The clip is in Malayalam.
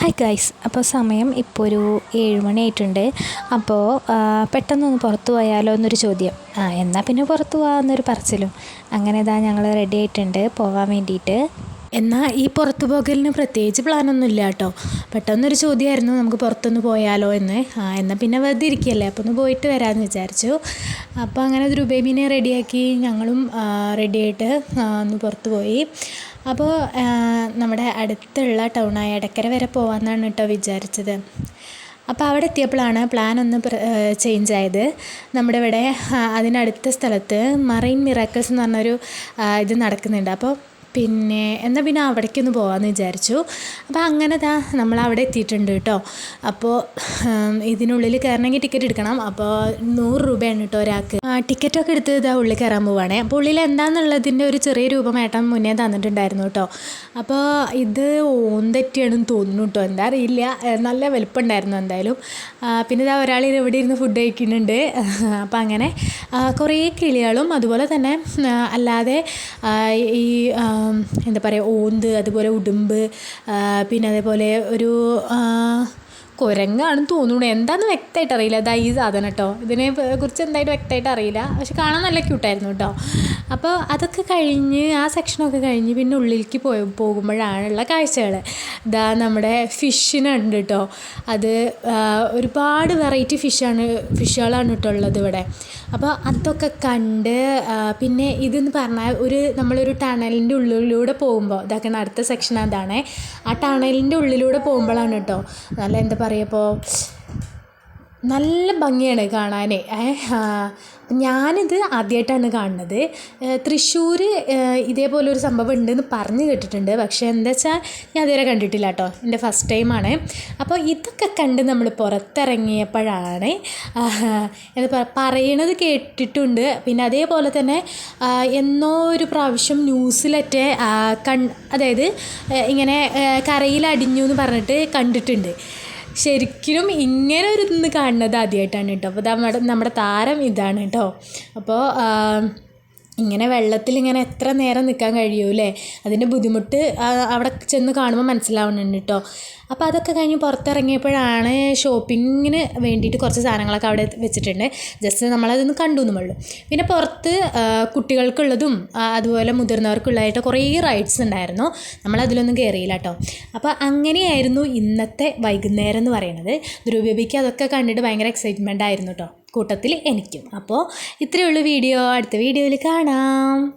ഹായ് ഗൈസ് അപ്പോൾ സമയം ഇപ്പോൾ ഒരു ഏഴ് മണിയായിട്ടുണ്ട് അപ്പോൾ പെട്ടെന്നൊന്ന് പുറത്തു പോയാലോ എന്നൊരു ചോദ്യം. ആ എന്നാൽ പിന്നെ പുറത്തു പോകാമെന്നൊരു പറച്ചിലും. അങ്ങനെ ഇതാ ഞങ്ങൾ റെഡി ആയിട്ടുണ്ട്. പോകാൻ വേണ്ടിയിട്ട്. എന്നാൽ ഈ പുറത്തു പോകലിന് പ്രത്യേകിച്ച് പ്ലാനൊന്നും ഇല്ല കേട്ടോ. പെട്ടെന്നൊരു ചോദ്യമായിരുന്നു നമുക്ക് പുറത്തൊന്ന് പോയാലോ എന്ന്. ആ എന്നാൽ പിന്നെ വെറുതെ ഇരിക്കുകയല്ലേ? അപ്പോൾ ഒന്ന് പോയിട്ട് വരാമെന്ന് വിചാരിച്ചു. അപ്പോൾ അങ്ങനെ ദ്രുബേബിനെ റെഡിയാക്കി ഞങ്ങളും റെഡിയായിട്ട് ഒന്ന് പുറത്ത് പോയി. അപ്പോൾ നമ്മുടെ അടുത്തുള്ള ടൗണായ ഇടക്കര വരെ പോകാമെന്നാണ് കേട്ടോ വിചാരിച്ചത്. അപ്പോൾ അവിടെ എത്തിയപ്പോഴാണ് പ്ലാൻ ഒന്ന് ചേഞ്ച് ആയത്. നമ്മുടെ ഇവിടെ അതിനടുത്ത സ്ഥലത്ത് മറൈൻ മിറാക്കിൾസ് എന്ന് പറഞ്ഞൊരു ഇത് നടക്കുന്നുണ്ട്. അപ്പോൾ പിന്നെ എന്നാൽ പിന്നെ അവിടേക്കൊന്ന് പോകാമെന്ന് വിചാരിച്ചു. അപ്പോൾ അങ്ങനെ ദാ നമ്മൾ അവിടെ എത്തിയിട്ടുണ്ട് കേട്ടോ അപ്പോൾ ഇതിനുള്ളിൽ കയറണമെങ്കിൽ ടിക്കറ്റ് എടുക്കണം. അപ്പോൾ നൂറ് രൂപയാണ് കേട്ടോ ഒരാൾക്ക്. ടിക്കറ്റൊക്കെ എടുത്ത് ഇതാ ഉള്ളിൽ കയറാൻ പോവുകയാണേ അപ്പോൾ ഉള്ളിൽ എന്താണെന്നുള്ളതിന്റെ ഒരു ചെറിയ രൂപം മുന്നേ തന്നിട്ടുണ്ടായിരുന്നു കേട്ടോ അപ്പോൾ ഇത് ഓന്തറ്റിയാണെന്ന് തോന്നുന്നു കേട്ടോ എന്താ അറിയില്ല. നല്ല വലുപ്പമുണ്ടായിരുന്നു എന്തായാലും. പിന്നെ ഇതാ ഒരാൾ ഇവിടെ ഇരുന്ന് ഫുഡ് കഴിക്കുന്നുണ്ട്. അപ്പം അങ്ങനെ കുറേ കിളികളും അതുപോലെ തന്നെ അല്ലാതെ ഈ എന്താ പറയുക ഓന്ത് അതുപോലെ ഉടുമ്പ് പിന്നെ അതേപോലെ ഒരു കുരങ്ങാണെന്ന് തോന്നുന്നു എന്താന്ന് വ്യക്തമായിട്ട് അറിയില്ല. ഇതാ ഈ സാധനം കേട്ടോ. ഇതിനെ കുറിച്ച് എന്തായിട്ട് വ്യക്തമായിട്ട് അറിയില്ല. പക്ഷെ കാണാൻ നല്ല ക്യൂട്ടായിരുന്നു കേട്ടോ. അപ്പോൾ അതൊക്കെ കഴിഞ്ഞ് ആ സെക്ഷനൊക്കെ കഴിഞ്ഞ് പിന്നെ ഉള്ളിലേക്ക് പോയി പോകുമ്പോഴാണുള്ള കാഴ്ചകൾ ഇതാ നമ്മുടെ ഫിഷിനുണ്ട് കേട്ടോ. അത് ഒരുപാട് വെറൈറ്റി ഫിഷാണ് ഫിഷുകളാണ് കേട്ടോ ഉള്ളത് ഇവിടെ. അപ്പോൾ അതൊക്കെ കണ്ട് പിന്നെ ഇതെന്ന് പറഞ്ഞാൽ ഒരു നമ്മളൊരു ടണലിന്റെ ഉള്ളിലൂടെ പോകുമ്പോൾ ഇതാക്കുന്ന അടുത്ത സെക്ഷൻ അതാണ് ആ ടണലിന്റെ ഉള്ളിലൂടെ പോകുമ്പോഴാണ് കേട്ടോ. നല്ല എന്താ പറയുക ഇപ്പോൾ നല്ല ഭംഗിയാണ് കാണാൻ ഞാനിത് ആദ്യമായിട്ടാണ് കാണുന്നത്. തൃശ്ശൂർ ഇതേപോലൊരു സംഭവം ഉണ്ടെന്ന് പറഞ്ഞ് കേട്ടിട്ടുണ്ട്. പക്ഷേ എന്താ വെച്ചാൽ ഞാൻ അതുവരെ കണ്ടിട്ടില്ല കേട്ടോ. എന്റെ ഫസ്റ്റ് ടൈമാണ്. അപ്പോൾ ഇതൊക്കെ കണ്ട് നമ്മൾ പുറത്തിറങ്ങിയപ്പോഴാണ് എന്താ പറയണത് കേട്ടിട്ടുണ്ട്. പിന്നെ അതേപോലെ തന്നെ എന്നോ ഒരു പ്രാവശ്യം ന്യൂസിലൊക്കെ കൺ അതായത് ഇങ്ങനെ കരയിലടിഞ്ഞു എന്ന് പറഞ്ഞിട്ട് കണ്ടിട്ടുണ്ട്. ശരിക്കും ഇങ്ങനെ ഒരു ഇന്ന് കാണുന്നത് ആദ്യമായിട്ടാണ് കേട്ടോ. അപ്പോൾ നമ്മുടെ നമ്മുടെ താരം ഇതാണ് കേട്ടോ. അപ്പോൾ ഇങ്ങനെ വെള്ളത്തിൽ ഇങ്ങനെ എത്ര നേരം നിൽക്കാൻ കഴിയൂലേ അതിന്റെ ബുദ്ധിമുട്ട് അവിടെ ചെന്ന് കാണുമ്പോൾ മനസ്സിലാവുന്നുണ്ട് കേട്ടോ. അപ്പോൾ അതൊക്കെ കഴിഞ്ഞ് പുറത്തിറങ്ങിയപ്പോഴാണ് ഷോപ്പിങ്ങിന് വേണ്ടിയിട്ട് കുറച്ച് സാധനങ്ങളൊക്കെ അവിടെ വെച്ചിട്ടുണ്ട്. ജസ്റ്റ് നമ്മളതൊന്ന് കണ്ടു എന്നുള്ളൂ പിന്നെ പുറത്ത് കുട്ടികൾക്കുള്ളതും അതുപോലെ മുതിർന്നവർക്കുള്ളതായിട്ട് കുറേ റൈഡ്സ് ഉണ്ടായിരുന്നു. നമ്മളതിലൊന്നും കയറിയില്ല കേട്ടോ. അപ്പോൾ അങ്ങനെയായിരുന്നു ഇന്നത്തെ വൈകുന്നേരം എന്ന് പറയുന്നത്. ധ്രുവബിക്ക് അതൊക്കെ കണ്ടിട്ട് ഭയങ്കര എക്സൈറ്റ്മെന്റ് ആയിരുന്നു കേട്ടോ. കൂട്ടത്തിൽ എനിക്കും. അപ്പോൾ ഇത്രയേ ഉള്ളൂ വീഡിയോ. അടുത്ത വീഡിയോയിൽ കാണാം.